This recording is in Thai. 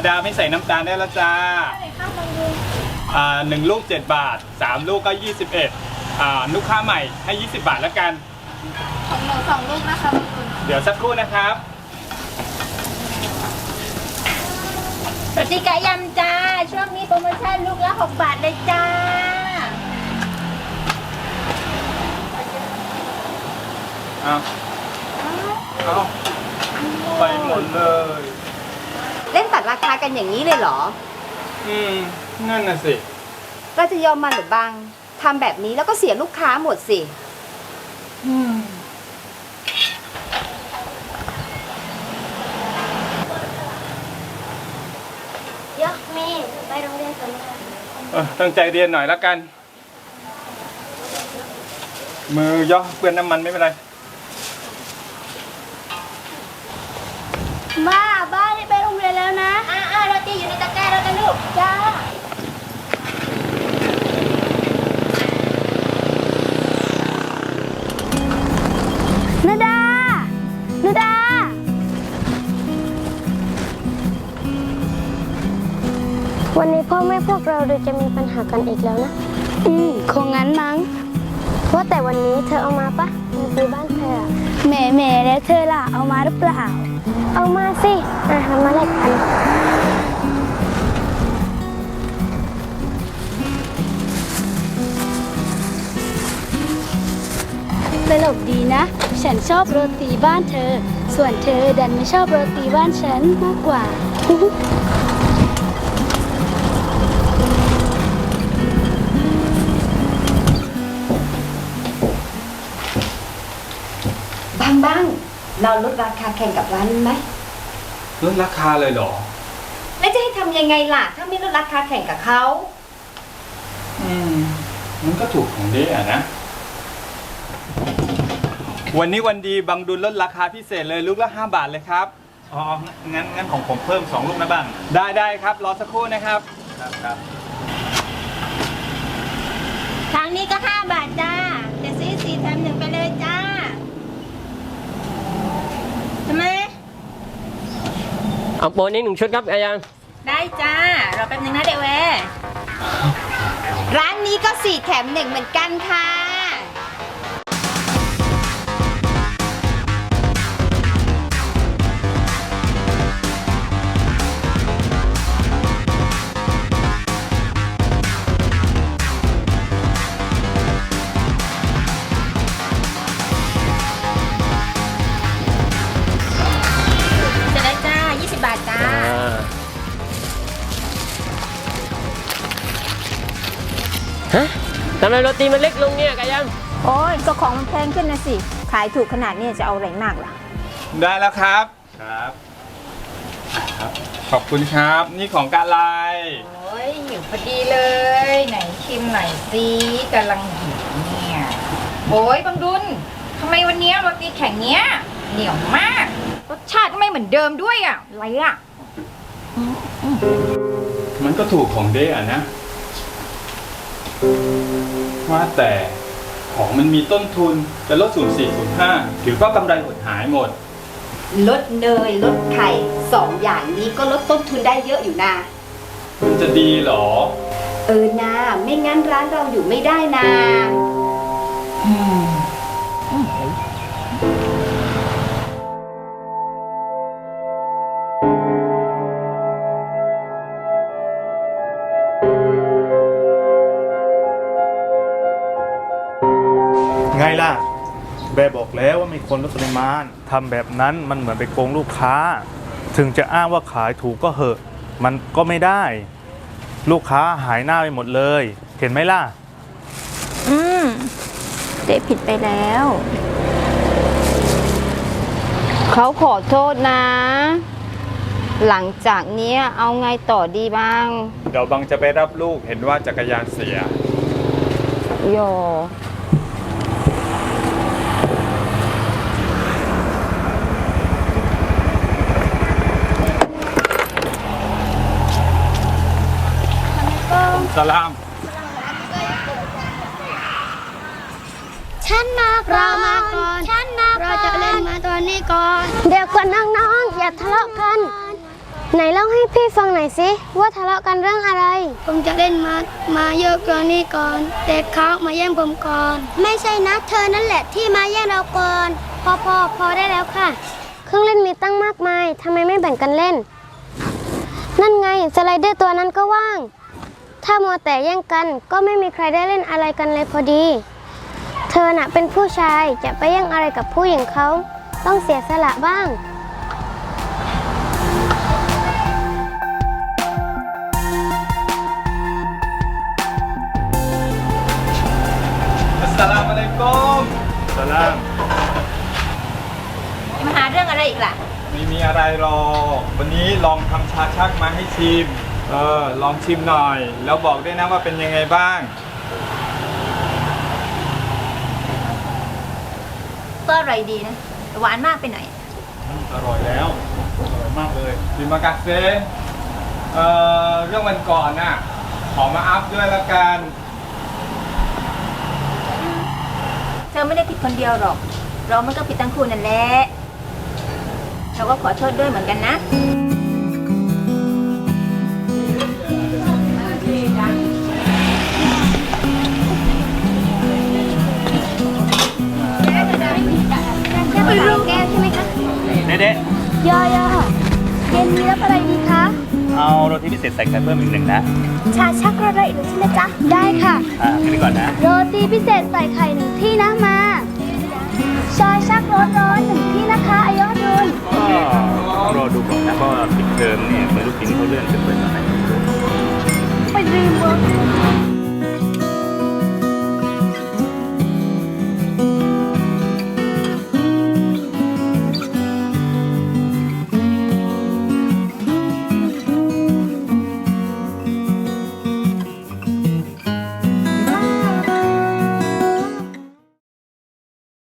รมดาไม่ใส่น้ำตาลได้แล้วจ้าอะไรคะบางดุลอ่าหนึ่งลูก 7 บาท 3 ลูกก็ 21อ่าลูกค้าใหม่ให้ 20 บาทแล้วกัน ของหนูสองลูกนะคะบางดุลเดี๋ยวสักครู่นะครับสวัสดีกายำจ้า ช่วงนี้โปรโมชั่นลูกละหกบาทเลยจ้าเอาเอาไปหมดเลยเล่นตั ดราคากันอย่างนี้เลยเหรอ อืมนั่นน่ะสิ เราจะยอมมันหรือบางทำแบบนี้แล้วก็เสียลูกค้าหมดสิยกเมย์ไปโรงเรียนก่อนนะคะเออตั้งใจเรียนหน่อยแล้วกัน มือย่อเปื้อนน้ำมันไม่เป็นไร บ้า อ่าอ่าโรตีอยู่ในตะกร้าแล้วกันลูกจ้านาดานาดา วันนี้พ่อแม่พวกเราดูจะมีปัญหากันอีกแล้วนะ อืม คงงั้นมั้ง ว่าแต่วันนี้เธอเอามาปะมาซื้อบ้านเธออะแหม่แหม่แล้วเธอล่ะ เอามาหรือเปล่า เอามาสิ อะทำมาแลกกัน ตลกดีนะ ฉันชอบโรตีบ้านเธอ ส่วนเธอดันไม่ชอบโรตีบ้านฉันมากกว่า บางบางเราลดราคาแข่งกับร้านนี้ไหม ลดราคาเลยเหรอ แล้วจะให้ทำยังไงล่ะ ถ้าไม่ลดราคาแข่งกับเขา อืม มันก็ถูกของเด้อะนะ วันนี้วันดีบางดุลลดราคาพิเศษเลยลูกละ 5 บาทเลยครับ อ๋อ งั้นงั้นของผมเพิ่ม 2 ลูกนะบ้าง ได้ได้ครับ รอสักครู่นะครับ ครับครับทางนี้ก็ 5 บาทจ้าจะซื้อสี่แถมหนึ่งไปเลยจ้าทำไมเอาโปรนี้หนึ่งชุดครับอายังได้จ้ารอแป๊บนึงนะเดวแวร้านนี้ก็สี่แถมหนึ่งเหมือนกันค่ะจะ ฮะทำไมโรตีมันเล็กลงเนี่ยกายังโอ้ยก็ของมันแพงขึ้นนะสิ ขายถูกขนาดนี้จะเอาอะไรมากล่ะ ได้แล้วครับครับครับขอบคุณครับ นี่ของกาลายโอ้ยหิวพอดีเลย ไหนชิมหน่อยสิกำลังหิวเนี่ย โอ้ยบังดุลทำไมวันเนี้ยโรตีแข็งเนี้ย เหนียวมาก รสชาติก็ไม่เหมือนเดิมด้วยอะอะไรอะ มันก็ถูกของเด้อะนะ ว่าแต่ของมันมีต้นทุนจะลด0 4 0 5ถือก็กำไรหดหายหมด ลดเนยลดไข่สองอย่างนี้ก็ลดต้นทุนได้เยอะอยู่นะมันจะดีเหรอ เออนาไม่งั้นร้านเราอยู่ไม่ได้นะ แบบบอกแล้วว่ามีคนลดปริมาณทำแบบนั้นมันเหมือนไปโกงลูกค้า ถึงจะอ้างว่าขายถูกก็เหอะ มันก็ไม่ได้ ลูกค้าหายหน้าไปหมดเลย เห็นไหมล่ะ อืมเจ๊ผิดไปแล้ว เขาขอโทษนะ หลังจากเนี้ยเอาไงต่อดีบ้าง เดี๋ยวบังจะไปรับลูกเห็นว่าจักรยานเสีย โย สลาม ฉันมาเรามาก่อนฉันมาเราจะเล่นมาตัวนี้ก่อน เดี๋ยวก่อนน้องๆอย่าทะเลาะกัน ไหนเล่าให้พี่ฟังหน่อยสิว่าทะเลาะกันเรื่องอะไร ผมจะเล่นมามาเยอะกว่านี้ก่อน แต่เขามาแย่งผมก่อน ไม่ใช่นะเธอนั่นแหละที่มาแย่งเราก่อน พอพอพอได้แล้วค่ะ เครื่องเล่นมีตั้งมากมายทำไมไม่แบ่งกันเล่น นั่นไงสไลเดอร์ตัวนั้นก็ว่าง ถ้ามัวแต่แย่งกันก็ไม่มีใครได้เล่นอะไรกันเลยพอดี เธอน่ะเป็นผู้ชายจะไปแย่งอะไรกับผู้หญิงเขาต้องเสียสละบ้างอัสสลามุอะลัยกุมสลาม มาหาเรื่องอะไรอีกล่ะไม่มีอะไรหรอกวันนี้ลองทำชาชักมาให้ชิม เออลองชิมหน่อย แล้วบอกด้วยนะว่าเป็นยังไงบ้าง ก็อร่อยดีนะ หวานมากไปหน่อย อร่อยแล้วอร่อยมากเลยดิมากาเซเอ่อเรื่องวันก่อนน่ะ ขอมาอัพด้วยละกัน เธอไม่ได้ผิดคนเดียวหรอก เรามันก็ผิดทั้งคู่นั่นแหละเราก็ขอโทษด้วยเหมือนกันนะ ยอยอเย็นนี้รับอะไรดีคะ เอาโรตีพิเศษใส่ไข่เพิ่มอีกหนึ่งนะ ชาชักรสอะไรอีกใช่ไหมจ๊ะ ได้ค่ะ อ่าขึ้นก่อนนะ โรตีพิเศษใส่ไข่หนึ่งที่นะมา ชาชักรสร้อนหนึ่งที่นะคะอายอดุลก็รอดูก่อนนะเพราะว่าปิดเทอมเนี่